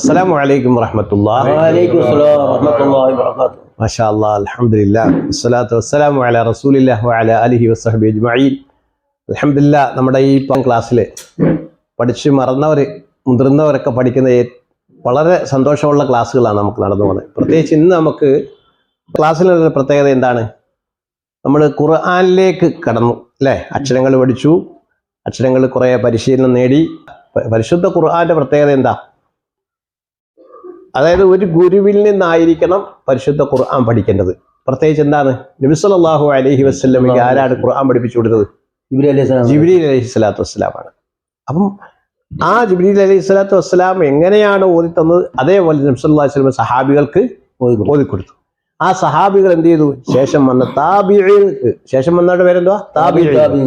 അസ്സാം വലൈക്കും അലഹമില്ല നമ്മുടെ ഈ ക്ലാസ്സിൽ പഠിച്ച് മറന്നവർ മുതിർന്നവരൊക്കെ പഠിക്കുന്ന വളരെ സന്തോഷമുള്ള ക്ലാസ്സുകളാണ് നമുക്ക് നടന്നു പോകുന്നത്. പ്രത്യേകിച്ച് ഇന്ന് നമുക്ക് ക്ലാസ്സിലുള്ള പ്രത്യേകത എന്താണ്? നമ്മൾ ഖുർആാനിലേക്ക് കടന്നു അല്ലേ? അക്ഷരങ്ങൾ പഠിച്ചു അക്ഷരങ്ങൾ കുറേ പരിശീലനം നേടി. പരിശുദ്ധ ഖുർആാന്റെ പ്രത്യേകത എന്താ? അതായത് ഒരു ഗുരുവിൽ നിന്നായിരിക്കണം പരിശുദ്ധ ഖുർആൻ പഠിക്കേണ്ടത്. പ്രത്യേകിച്ച് എന്താണ്? നബിസ്വല്ലാഹു അലഹി വസ്ലമിക്ക് ആരാണ് ഖുർആൻ പഠിപ്പിച്ചു കൊടുത്തത്? ജിബിലി അലഹി സ്വലാത്തു വസ്സലാമാണ്. അപ്പം ആ ജിബ്രീൽ അലഹി സ്വലാത്തു വസ്സലാം എങ്ങനെയാണ് ഓതി തന്നത് അതേപോലെ നബ്സല്ലാ വസ്ലം സഹാബികൾക്ക് ഓതിക്കൊടുത്തു. ഓതിക്കൊടുത്തു. ആ സഹാബികൾ എന്ത് ചെയ്തു? ശേഷം വന്ന താബിഴികൾക്ക് ശേഷം വന്നവരുടെ പേരെന്തുവാ?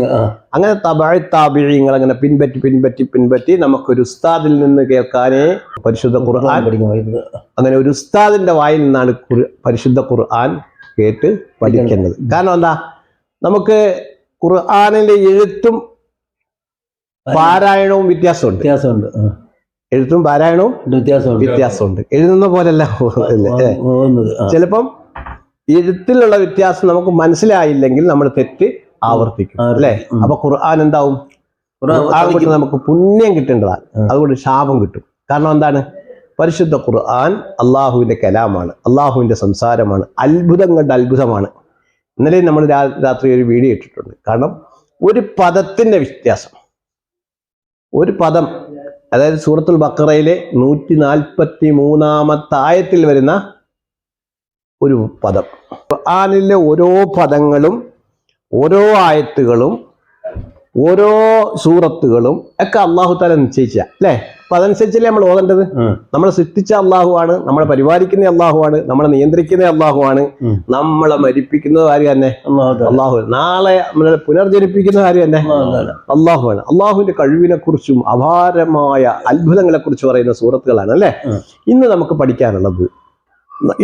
ആ. അങ്ങനെ തബാഴ് താബിഴിങ്ങൾ അങ്ങനെ പിൻപറ്റി പിൻപറ്റി പിൻപറ്റി നമുക്കൊരു ഉസ്താദിൽ നിന്ന് കേൾക്കാനേ പരിശുദ്ധ ഖുർആൻ അങ്ങനെ ഒരു ഉസ്താദിന്റെ വായിൽ നിന്നാണ് പരിശുദ്ധ ഖുർആൻ കേട്ട് പഠിക്കേണ്ടത്. കാരണം എന്താ? നമുക്ക് ഖുർആനിലെ എഴുത്തും പാരായണവും വ്യത്യാസമുണ്ട്. വ്യത്യാസമുണ്ട് എഴുത്തും പാരായണവും വ്യത്യാസമുണ്ട്. വ്യത്യാസമുണ്ട്. എഴുതുന്ന പോലെയല്ല. ചിലപ്പം എഴുത്തിലുള്ള വ്യത്യാസം നമുക്ക് മനസ്സിലായില്ലെങ്കിൽ നമ്മൾ തെറ്റ് ആവർത്തിക്കും അല്ലെ? അപ്പൊ ഖുർആൻ എന്താവും? ഖുർആൻ നമുക്ക് പുണ്യം കിട്ടേണ്ടതാണ്. അതുകൊണ്ട് ശാപം കിട്ടും. കാരണം എന്താണ്? പരിശുദ്ധ ഖുർആൻ അള്ളാഹുവിന്റെ കലാമാണ് അള്ളാഹുവിന്റെ സംസാരമാണ് അത്ഭുതം കണ്ട അത്ഭുതമാണ്. ഇന്നലെ നമ്മൾ രാത്രി ഒരു വീഡിയോ ഇട്ടിട്ടുണ്ട്. കാരണം ഒരു പദത്തിന്റെ വ്യത്യാസം. ഒരു പദം അതായത് സൂറത്തുൽ ബക്കറയിലെ നൂറ്റി നാൽപ്പത്തി മൂന്നാമത്തെ ആയത്തിൽ വരുന്ന ഒരു പദം. ഖുർആാനിലെ ഓരോ പദങ്ങളും ഓരോ ആയത്തുകളും ഓരോ സൂറത്തുകളും ഒക്കെ അള്ളാഹു താല നിശ്ചയിച്ച. അല്ലേ? അപ്പൊ അതനുസരിച്ചല്ലേ നമ്മൾ ഓതേണ്ടത്? നമ്മൾ നമ്മളെ സൃഷ്ടിച്ച അള്ളാഹുവാണ് നമ്മളെ പരിപാലിക്കുന്ന അള്ളാഹുവാണ് നമ്മളെ നിയന്ത്രിക്കുന്ന അള്ളാഹുവാണ് ആണ് നമ്മളെ മരിപ്പിക്കുന്നത് ആര് തന്നെ അള്ളാഹു നാളെ നമ്മളെ പുനർജനിപ്പിക്കുന്ന ആര് തന്നെ അല്ലാഹു ആണ് അള്ളാഹുവാണ് അള്ളാഹുവിന്റെ കഴിവിനെ കുറിച്ചും അപാരമായ അത്ഭുതങ്ങളെ കുറിച്ച് പറയുന്ന സൂറത്തുകളാണ് അല്ലേ? ഇന്ന് നമുക്ക് പഠിക്കാനുള്ളത്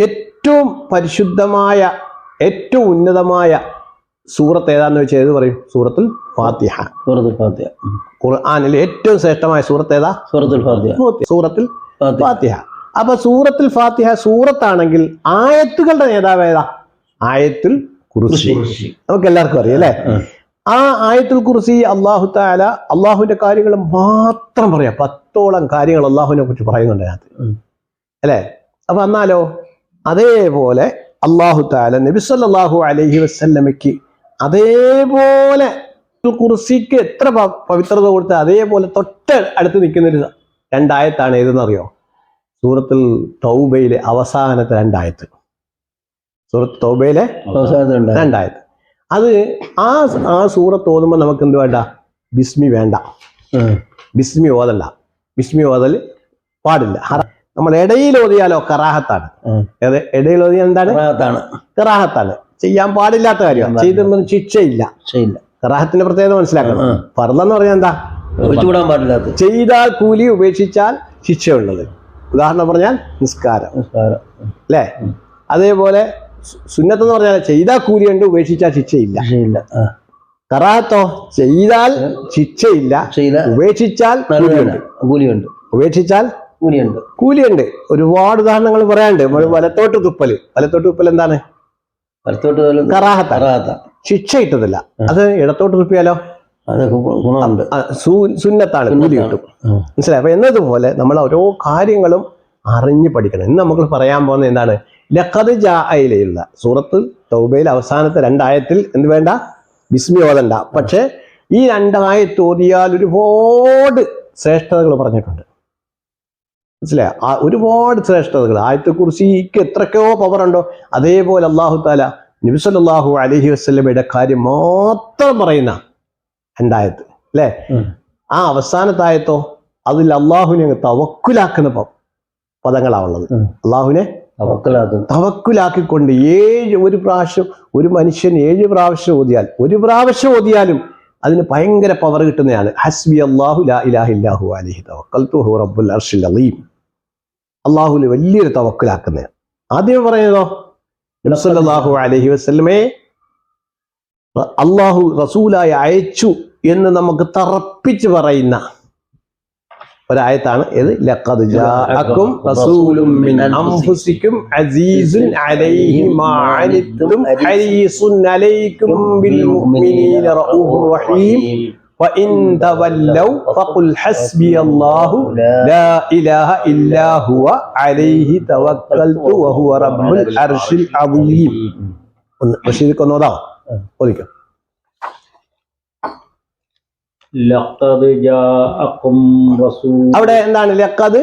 ഏറ്റവും പരിശുദ്ധമായ ഏറ്റവും ഉന്നതമായ സൂറത്ത് ഏതാന്ന് വെച്ചാൽ ഏത് പറയും? സൂറത്തുൽ ഫാത്തിഹ. സൂറത്തുൽ ഫാത്തിഹ. ഖുർആനിൽ ഏറ്റവും ശ്രേഷ്ഠമായ സൂറത്ത് ഏതാ? സൂറത്തുൽ ഫാത്തിഹ. സൂറത്തിൽ ഫാത്തിഹ. അപ്പൊ സൂറത്തിൽ ഫാത്തിഹ സൂറത്താണെങ്കിൽ ആയത്തുകളുടെ നേതാവ് ഏതാ? ആയത്തുൽ കുറിശി. നമുക്ക് എല്ലാവർക്കും അറിയാം അല്ലേ. ആ. ആയത്തുൽ കുറിസി അള്ളാഹു താല അള്ളാഹുവിന്റെ കാര്യങ്ങൾ മാത്രം പറയാം. പത്തോളം കാര്യങ്ങൾ അള്ളാഹുവിനെ കുറിച്ച് പറയുന്നുണ്ട് അതിനകത്ത്. അല്ലേ? അപ്പൊ എന്നാലോ അതേപോലെ അള്ളാഹു താല നബി സല്ലല്ലാഹു അലൈഹി വസ്ല്ലമയ്ക്ക് അതേപോലെ കുറിസിക്ക് എത്ര പവിത്രത കൊടുത്ത അതേപോലെ തൊട്ട് അടുത്ത് നിൽക്കുന്ന ഒരു രണ്ടായത്താണ് ഏതെന്നറിയോ? സൂറത്തിൽ തൗബയിലെ അവസാനത്തെ രണ്ടായത്ത്. സൂറത്ത് തൗബയിലെ അവസാനത്തെ രണ്ടായത് അത് ആ ആ സൂറത്ത് ഓതുമ്പോൾ നമുക്ക് എന്ത് വേണ്ട? ബിസ്മി വേണ്ട. ബിസ്മി ഓതല്ല. ബിസ്മി ഓതൽ പാടില്ല. ഹറ- നമ്മൾ ഇടയിൽ ഓതിയാലോ കറാഹത്താണ്. ഇടയിൽ ഓതിയാൽ എന്താണ്? കറാഹത്താണ്. ചെയ്യാൻ പാടില്ലാത്ത കാര്യമാണ് ചെയ്തൊന്നും ശിക്ഷയില്ല. കറാഹത്തിന്റെ പ്രത്യേകത മനസ്സിലാക്കണം. പറഞ്ഞെന്ന് ഫർദെന്ന് പറഞ്ഞാൽ എന്താ? ഒഴിച്ചുകൂടാൻ പാടില്ലാത്ത ചെയ്താൽ കൂലി ഉപേക്ഷിച്ചാൽ ശിക്ഷയുള്ളത്. ഉദാഹരണം പറഞ്ഞാൽ നിസ്കാരം. അല്ലേ? അതേപോലെ സുന്നത്ത് എന്ന് പറഞ്ഞാൽ ചെയ്താൽ കൂലിയുണ്ട് ഉപേക്ഷിച്ചാൽ ശിക്ഷയില്ല. കറാഹത്തോ. കറാത്തോ ചെയ്താൽ ശിക്ഷയില്ല. ഉപേക്ഷിച്ചാൽ കൂലിയുണ്ട് ഉപേക്ഷിച്ചാൽ കൂലിയുണ്ട്. കൂലിയുണ്ട്. ഒരുപാട് ഉദാഹരണങ്ങൾ പറയാനുണ്ട്. വലത്തോട്ട് തുപ്പൽ. വലത്തോട്ട് തുപ്പൽ എന്താണ്? വലത്തോട്ട് കറാഹത്ത. ശിക്ഷ ഇട്ടതല്ല അത് ഇടത്തോട്ട് തുപ്പിയാലോ? ഗുണമുണ്ട്. സുന്നത്താണ്. കൂലി കിട്ടും. മനസ്സിലായി? അപ്പൊ എന്നതുപോലെ നമ്മൾ ഓരോ കാര്യങ്ങളും അറിഞ്ഞു പഠിക്കണം. ഇന്ന് നമുക്ക് പറയാൻ പോകുന്നത് എന്താണ്? ലഖദ് ജായിലുള്ള സൂറത്ത് തൗബയിൽ അവസാനത്തെ രണ്ടായത്തിൽ എന്ത് വേണ്ട? ബിസ്മി ഓതണ്ട. പക്ഷെ ഈ രണ്ടായത്ത് ഓതിയാൽ ഒരുപാട് ശ്രേഷ്ഠതകൾ പറഞ്ഞിട്ടുണ്ട്. മനസ്സിലായ? ആ ഒരുപാട് ശ്രേഷ്ഠതകൾ ആയത്തെ കുറിച്ച് എത്രക്കോ പവർ ഉണ്ടോ. അതേപോലെ അള്ളാഹു താല നബിസല്ലാഹു അലഹി വസ്ലമയുടെ കാര്യം മാത്രം പറയുന്ന രണ്ടായത്ത് അല്ലേ? ആ അവസാനത്തായത്തോ അതിൽ അള്ളാഹുവിനെ അങ്ങ് തവക്കുലാക്കുന്ന പദങ്ങളാവുള്ളത്. അള്ളാഹുവിനെ തവക്കുലാക്കിക്കൊണ്ട് ഏഴ് ഒരു പ്രാവശ്യം ഒരു മനുഷ്യൻ ഏഴ് പ്രാവശ്യം ഓതിയാൽ ഒരു പ്രാവശ്യം ഓതിയാലും അതിന് ഭയങ്കര പവർ കിട്ടുന്നതാണ് ഹസ്ബി അള്ളാഹു ലാ ഇലാഹ ഇല്ലാഹു അലൈഹി തവക്കൽതു ഹു റബ്ബുൽ അർഷിൽ അലീം. അള്ളാഹുവിൽ വലിയൊരു തവക്കലാക്കുന്നതാണ് ആദ്യം പറയുന്നതോ? നബ്സല്ലാഹു അലൈഹി വസല്ലമേ അള്ളാഹു റസൂലായി അയച്ചു എന്ന് നമുക്ക് തറപ്പിച്ച് പറയുന്ന ഒരായത്താണ് ഇത് ലഖദ് ജാഅക്കും റസൂലും മിൻ അൻഫുസിക്കും അസീസുൻ അലൈഹി മാ അനിത്തും ഹരീസുൻ അലൈക്കും ബിൽ മുഅ്മിനീന റഊഫുർ റഹീം وإن تولوا فقل حسبي الله لا إله إلا هو عليه توكلت وهو رب العرش العظيم ഒന്ന് ബഷീർക്ക് ഒന്ന് അവിടെ എന്താണ് ലക്കത്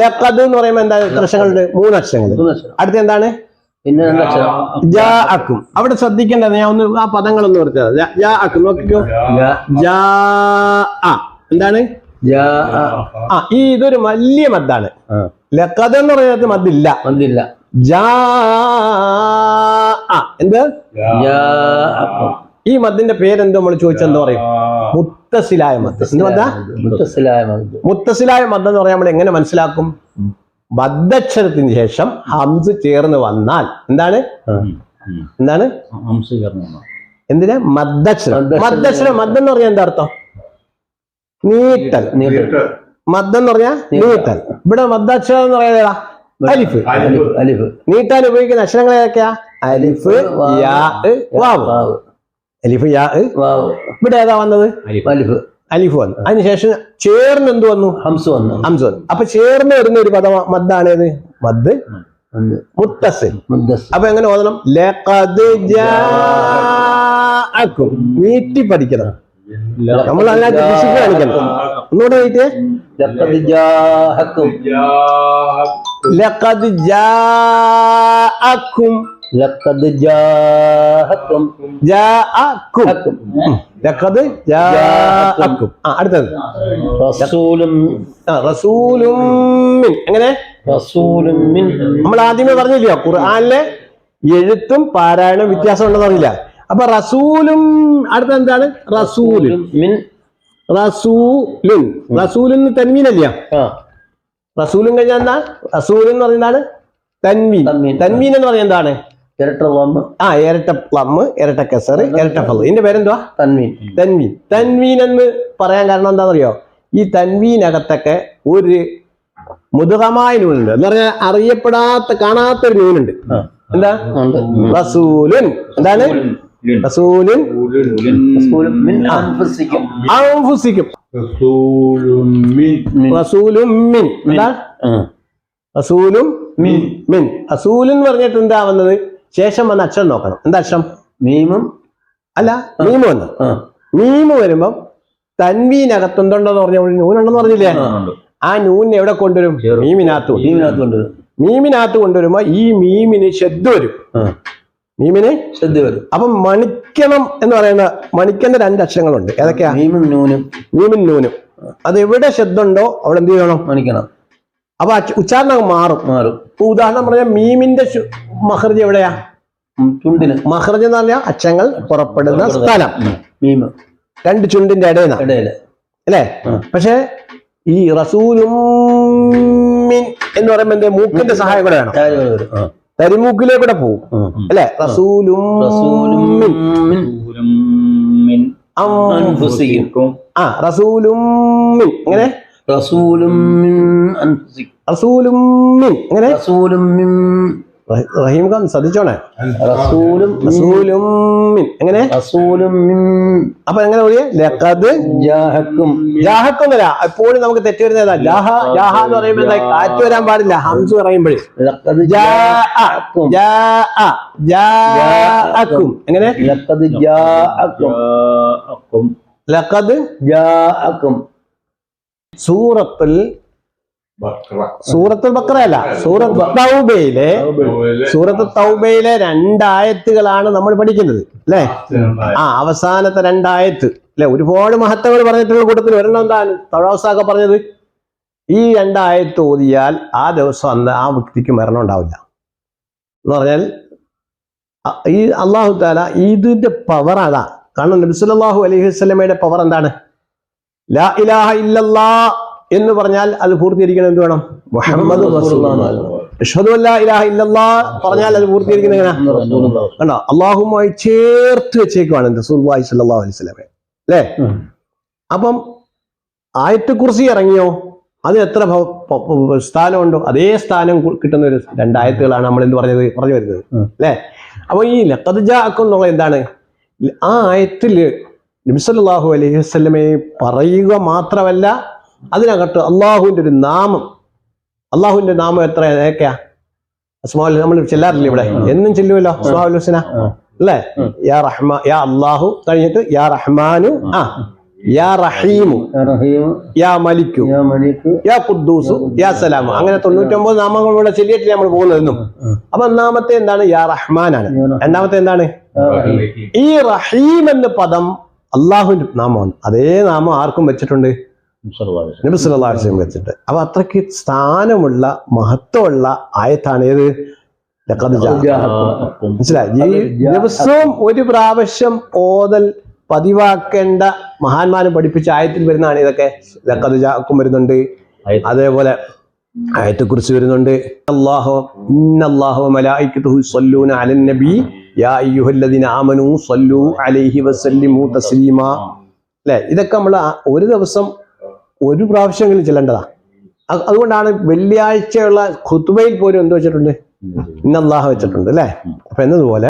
ലക്കത് എന്ന് പറയുമ്പോൾ എന്താ എത്ര അക്ഷരങ്ങളുണ്ട്? മൂന്ന് അക്ഷരങ്ങൾ. അടുത്ത എന്താണ്? ജാ അക്കും അവിടെ ശ്രദ്ധിക്കേണ്ടത് ഞാൻ ഒന്ന് ആ പദങ്ങളൊന്ന് ഒന്ന് ജാ അക്കും നോക്കിക്കോ. ജാ ആ എന്താണ്? ആ ഈ ഇതൊരു വലിയ മദ്ദാണ്. ലക്കത് എന്ന് പറയുന്നത് മദ്ദില്ല. മദ്ദില്ല. ജാ എന്ത്? ഈ മദ്ദിന്റെ പേരെന്തോ നമ്മൾ ചോദിച്ചെന്തോ പറയും മുത്തസിലായ മദ്. എന്ത് മദ്ദ മുത്തസിലായ മദ്. മുത്തസിലായ മദ്. എന്ന് പറയാൻ നമ്മൾ എങ്ങനെ മനസ്സിലാക്കും? ബദ്ധക്ഷരത്തിന് ശേഷം ഹംസ് ചേർന്ന് വന്നാൽ എന്താണ്? എന്താണ്? എന്തിനാ? മദ്ദക്ഷരം. മദ്ദക്ഷരം. മദ്ദം എന്ന് പറഞ്ഞാൽ എന്താ അർത്ഥം? നീട്ടൽ. മദ് മദ്ദം എന്ന് പറഞ്ഞാൽ നീട്ടൽ. ഇവിടെ മദ്ദക്ഷരം എന്ന് പറയുന്നത് അലിഫ്. അലിഫ്. അലിഫ്. നീട്ടാൻ ഉപയോഗിക്കുന്ന അക്ഷരങ്ങൾ ഏതൊക്കെയാ അലിഫ് വാവ്. അലിഫ് യാ. ഇവിടെ ഏതാ വന്നത്? അലിഫ്. അലിഫ്. വന്നു. അതിനുശേഷം ചേർന്ന് എന്ത് വന്നു? ഹംസ് വന്നു. ഹംസ് വന്നു. അപ്പൊ ചേർന്ന് വരുന്ന ഒരു പദം മദ്ദാണേത് മദ്. ഉണ്ട്. മുത്തസിൽ. അപ്പൊ എങ്ങനെ ഓതണം? ലക്കും നീട്ടി പഠിക്കണം. നമ്മൾ അതിനകത്ത് ഡിസിപ്ലിൻ കാണിക്കണം. ഒന്നുകൂടെ ജാഅക്കും. ലഖദ് ജാഅക്കും ലഖദ് ജാഅക്കും. ജാഅക്കും അക്കും. ലഖദ് ജാഅക്കും. ആ അടുത്തത്. റസൂലും റസൂലും മിൻ. എങ്ങനെ? റസൂലും മിൻ. നമ്മൾ ആദ്യമേ പറഞ്ഞില്ല ഖുർആനിലെ എഴുത്തും പാരായണം വ്യത്യാസം ഉണ്ടെന്ന് പറഞ്ഞില്ല അപ്പൊ റസൂലും അടുത്ത എന്താണ്? റസൂലും. മിൻ. റസൂലുൻ റസൂലിൻ തന്മീനല്ല റസൂലും കഴിഞ്ഞാൽ എന്താ? റസൂൽ എന്ന് പറയുന്നതാണ് തന്മീൻ. തൻവീൻ. എന്ന് പറഞ്ഞാൽ എന്താണ്? ഇരട്ട വമ്മ് ആ ഇരട്ട പ്ലം ഇരട്ട കസർ ഇരട്ട ഫൽ. ഇതിന്റെ പേരെന്തുവാ? തൻവീൻ തൻവീൻ തൻവീൻ എന്ന് പറയാൻ കാരണം എന്താണെന്നറിയോ? ഈ തൻവീനകത്തൊക്കെ ഒരു മുതുകമായ നൂലുണ്ട്. എന്ന് പറഞ്ഞാൽ അറിയപ്പെടാത്ത കാണാത്ത ഒരു നൂലുണ്ട് എന്താ? ഉണ്ട്. റസൂലുൻ. എന്താണ്? റസൂലുൻ. റസൂലും അൻഫുസിക്കും. റസൂലും മിൻ. എന്താ. റസൂലും മിൻ. മിൻ. റസൂൽ പറഞ്ഞിട്ട് എന്താ വന്നത്? ശേഷം വന്ന അക്ഷരം നോക്കണം. എന്താ അക്ഷരം? മീമും. അല്ല മീമ് വന്നു. മീമു വരുമ്പം തൻവീനകത്ത് എന്തുണ്ടെന്ന് പറഞ്ഞ നൂനുണ്ടെന്ന് പറഞ്ഞില്ലേ? ആ നൂനിനെ എവിടെ കൊണ്ടുവരും? മീമിനകത്ത് മീമിനകത്ത് കൊണ്ടുവരും. മീമിനകത്ത് കൊണ്ടുവരുമ്പോ ഈ മീമിന് ശബ്ദ വരും. മീമിന് ശ്രദ്ധ വരും. അപ്പൊ മണിക്കണം എന്ന് പറയുന്ന മണിക്കേണ്ട രണ്ട് അക്ഷരങ്ങളുണ്ട്. ഏതൊക്കെയാ? മീമും നൂനും. മീമിൻ നൂനും. അത് എവിടെ ശബ്ദമുണ്ടോ അവിടെ എന്ത് ചെയ്യണം? മണിക്കണം. അപ്പൊ ഉച്ചാരണം മാറും. മാറും. ഇപ്പൊ ഉദാഹരണം പറഞ്ഞാൽ മീമിന്റെ മഹർജ് എവിടെയാ? ചുണ്ടിന്. മഹർജ് എന്ന് പറഞ്ഞാൽ അച്ഛങ്ങൾ പുറപ്പെടുന്ന സ്ഥലം. മീമ്. രണ്ട് ചുണ്ടിന്റെ ഇടയിൽ ഇടയിൽ. അല്ലേ? പക്ഷെ ഈ റസൂലും മിൻ എന്ന് പറയുമ്പോ എന്തേ? മൂക്കിന്റെ സഹായം കൂടെ വേണം തരിമൂക്കിലേ കൂടെ ആ. തരിമൂക്കിലേക്കൂടെ പോകും അല്ലെ? റസൂലും ആ റസൂലും മിൻ. എങ്ങനെ? റഹീം- ഖാൻ ശ്രദ്ധിച്ചോണേ? എങ്ങനെ? അപ്പൊ എങ്ങനെ ജാഹക്കും. വരാ. എപ്പോഴും നമുക്ക് തെറ്റ് വരുന്നതാ ജാഹ ജാഹ എന്ന് പറയുമ്പോൾ കാറ്റ് വരാൻ പാടില്ല. ഹംസ് പറയുമ്പോഴേ എങ്ങനെ? ജാഅക്കും ലഖദ് ജാഅക്കും സൂറത്തുൽ സൂറത്തുൽ ബക്രയല്ല സൂറത്ത് തൗബയിലെ സൂറത്ത് തൗബയിലെ രണ്ടായത്തുകളാണ് നമ്മൾ പഠിക്കുന്നത് അല്ലേ? ആ അവസാനത്തെ രണ്ടായത്ത് അല്ലെ? ഒരുപാട് മഹത്വങ്ങൾ പറഞ്ഞിട്ടുള്ള കൂട്ടത്തിൽ ഒരെണ്ണം എന്താണ്? തഴവസാക്ക പറഞ്ഞത് ഈ രണ്ടായത്ത് ഓതിയാൽ ആ ദിവസം അന്ന് ആ വ്യക്തിക്ക് മരണം ഉണ്ടാവില്ല. എന്ന് പറഞ്ഞാൽ ഈ അള്ളാഹു താല ഇതിന്റെ പവർ അതാ കാരണം നബിസുല്ലാഹു അലൈഹി വസ്ലമയുടെ പവർ എന്താണ്? ലാ ഇലാഹ ഇല്ലല്ലാ എന്ന് പറഞ്ഞാൽ അത് പൂർത്തീകരിക്കണം എന്ത് വേണം? മുഹമ്മദ് ഇലാഹ ഇല്ലല്ലാ പറഞ്ഞാൽ അത് പൂർത്തീകരിക്കുന്ന എങ്ങനെ കണ്ടോ? അള്ളാഹുമായി ചേർത്ത് വെച്ചേക്കുവാണ് അലൈഹി അല്ലേ? അപ്പം ആയിട്ട് ആയത്തെക്കുറിച്ച് ഇറങ്ങിയോ? അത് എത്ര സ്ഥാനമുണ്ടോ അതേ സ്ഥാനം കിട്ടുന്ന ഒരു രണ്ടായത്തുകളാണ് നമ്മൾ എന്ത് പറഞ്ഞത് പറഞ്ഞു വരുന്നത്. അല്ലെ? അപ്പൊ ഈ ലക്കദ്ജാക്കും എന്നുള്ള എന്താണ്? ആ ആയത്തിൽ നബിസല്ലാഹു അലൈഹി വസ്ലമയെ പറയുക മാത്രമല്ല അതിനകത്ത് അള്ളാഹുവിന്റെ ഒരു നാമം അള്ളാഹുവിന്റെ നാമം എത്ര ഏക്കയാ അസ്മാൽ നമ്മൾ ചെല്ലാറില്ല ഇവിടെ? എന്നും ചെല്ലുമല്ലോ അസ്മാഉൽ ഹുസന? അല്ലേ? യാ റഹ്മാ യാ അള്ളാഹു കഴിഞ്ഞിട്ട് യാ റഹ്മാനു ആ. യാ റഹീമു യാ മലിക്കു യാ ഖുദ്ദൂസു യാ സലാമു. അങ്ങനെ തൊണ്ണൂറ്റൊമ്പത് നാമങ്ങൾ ഇവിടെ ചെല്ലിയിട്ട് നമ്മൾ പോകുന്നതെന്നും. അപ്പൊ ഒന്നാമത്തെ എന്താണ്? യാ റഹ്മാനാണ്. രണ്ടാമത്തെ എന്താണ്? ഈ റഹീം എന്ന പദം അള്ളാഹുവിന്റെ നാമമാണ്. അതേ നാമം ആർക്കും വെച്ചിട്ടുണ്ട്? നബി വെച്ചിട്ട്. അപ്പൊ അത്രയ്ക്ക് സ്ഥാനമുള്ള മഹത്വമുള്ള ആയത്താണ് ഏത് മനസ്സിലായി? ദിവസവും ഒരു പ്രാവശ്യം ഓതൽ പതിവാക്കേണ്ട മഹാന്മാരെ പഠിപ്പിച്ച ആയത്തിൽ വരുന്നതാണ് ഇതൊക്കെ. ലക്കതുജാക്കും ജാക്കും വരുന്നുണ്ട്. അതേപോലെ ആയത്തെ കുറിച്ച് വരുന്നുണ്ട്. അല്ലാഹു ഇന്നല്ലാഹു സല്ലൂന യാ അയ്യുഹല്ലദീന അലൈഹി ഇതൊക്കെ നമ്മൾ ഒരു ദിവസം ഒരു പ്രാവശ്യമെങ്കിലും ചെല്ലേണ്ടതാ. അത് അതുകൊണ്ടാണ് വെള്ളിയാഴ്ചയുള്ള ഖുത്ബയിൽ പോലും എന്ത് വെച്ചിട്ടുണ്ട്? ഇന്നല്ലാഹ് വെച്ചിട്ടുണ്ട് അല്ലേ? അപ്പൊ എന്നതുപോലെ